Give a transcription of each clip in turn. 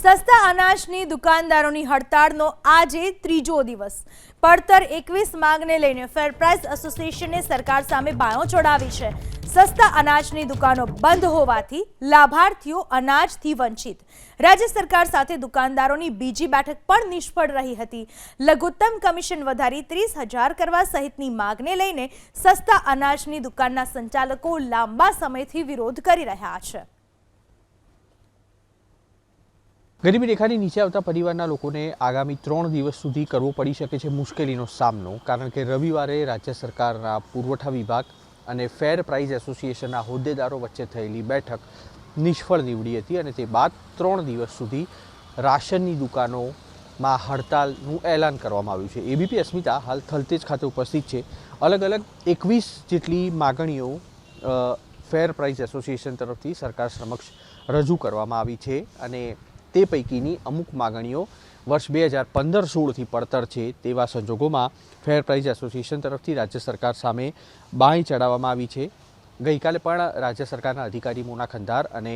સસ્તા અનાજની દુકાનદારોની હડતાળનો આજે ત્રીજો દિવસ. પડતર એકવીસ માંગને લઈને ફેર પ્રાઇસ એસોસિએશને સરકાર સામે બાયો ચડાવી છે. સસ્તા અનાજની દુકાનો બંધ હોવાથી લાભાર્થીઓ અનાજથી વંચિત. રાજ્ય સરકાર સાથે દુકાનદારોની બીજી બેઠક પણ નિષ્ફળ રહી હતી. લઘુત્તમ કમિશન વધારી ત્રીસ હજાર કરવા સહિતની માંગને લઈને સસ્તા અનાજની દુકાનના સંચાલકો લાંબા સમયથી વિરોધ કરી રહ્યા છે. ગરીબી રેખાની નીચે આવતા પરિવારના લોકોને આગામી ત્રણ દિવસ સુધી કરવો પડી શકે છે મુશ્કેલીનો સામનો, કારણ કે રવિવારે રાજ્ય સરકારના પુરવઠા વિભાગ અને ફેર પ્રાઇઝ એસોસિએશનના હોદ્દેદારો વચ્ચે થયેલી બેઠક નિષ્ફળ નીવડી હતી અને તે બાદ ત્રણ દિવસ સુધી રાશનની દુકાનોમાં હડતાલનું એલાન કરવામાં આવ્યું છે. એબીપી અસ્મિતા હાલ થલતેજ ખાતે ઉપસ્થિત છે. અલગ અલગ એકવીસ જેટલી માગણીઓ ફેર પ્રાઇઝ એસોસિએશન તરફથી સરકાર સમક્ષ રજૂ કરવામાં આવી છે અને તે પૈકીની અમુક માગણીઓ વર્ષ બે હજાર પંદર સોળથી પડતર છે તેવા સંજોગોમાં ફેર પ્રાઇઝ એસોસિએશન તરફથી રાજ્ય સરકાર સામે બાંય ચડાવવામાં આવી છે. ગઈકાલે પણ રાજ્ય સરકારના અધિકારી મોના ખંધાર અને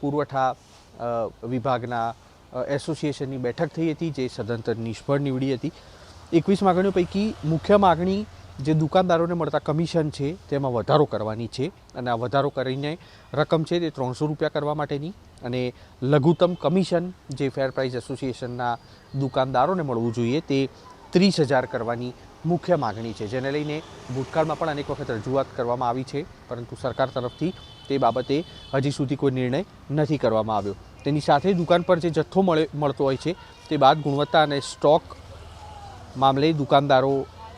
પુરવઠા વિભાગના એસોસિએશનની બેઠક થઈ હતી જે સદંતર નિષ્ફળ નીવડી હતી. એકવીસ માગણીઓ પૈકી મુખ્ય માગણી જે દુકાનદારોને મળતા કમિશન છે, તેમાં વધારો કરવાની છે અને આ વધારો કરીને રકમ છે તે ત્રણસો રૂપિયા કરવા માટેની અને લઘુત્તમ કમિશન જે ફેર પ્રાઇઝ એસોસિએશનના દુકાનદારોને મળવું જોઈએ તે ત્રીસ હજાર કરવાની મુખ્ય માગણી છે, જેને લઈને ભૂતકાળમાં પણ અનેક વખત રજૂઆત કરવામાં આવી છે, પરંતુ સરકાર તરફથી તે બાબતે હજી સુધી કોઈ નિર્ણય નથી કરવામાં આવ્યો. તેની સાથે દુકાન પર જે જથ્થો મળે, મળતો હોય છે તે બાદ ગુણવત્તા અને સ્ટોક મામલે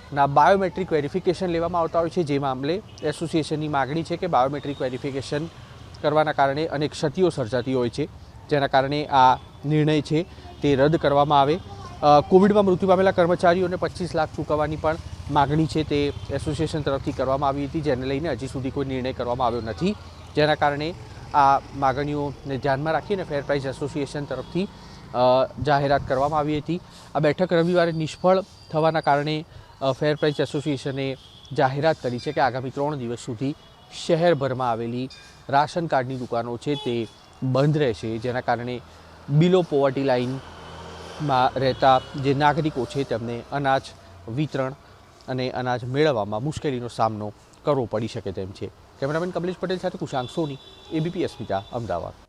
દુકાનદારોના બાયોમેટ્રિક વેરિફિકેશન લેવામાં આવતા હોય છે જે મામલે એસોસિએશનની માગણી છે કે બાયોમેટ્રિક વેરિફિકેશન કરવાના કારણે અનેક ક્ષતિઓ સર્જાતી હોય છે, જેના કારણે આ નિર્ણય છે તે રદ કરવામાં આવે. કોવિડમાં મૃત્યુ પામેલા કર્મચારીઓને પચીસ લાખ ચૂકવવાની પણ માગણી છે તે એસોસિએશન તરફથી કરવામાં આવી હતી, જેને લઈને હજી સુધી કોઈ નિર્ણય કરવામાં આવ્યો નથી. જેના કારણે આ માગણીઓને ધ્યાનમાં રાખીને ફેર પ્રાઇઝ એસોસિએશન તરફથી જાહેરાત કરવામાં આવી હતી. આ બેઠક રવિવારે નિષ્ફળ થવાના કારણે ફેર પ્રાઇસ એસોસિએશને જાહેરાત કરી છે કે આગામી ત્રણ દિવસ સુધી શહેરભરમાં આવેલી રાશન કાર્ડની દુકાનો છે તે બંધ રહેશે, જેના કારણે બિલો પોવર્ટી લાઇનમાં રહેતા જે નાગરિકો છે તેમને અનાજ વિતરણ અને અનાજ મેળવવામાં મુશ્કેલીનો સામનો કરવો પડી શકે તેમ છે. કેમેરામેન કમલેશ પટેલ સાથે કુશાંક સોની, એબીપી અસ્મિતા, અમદાવાદ.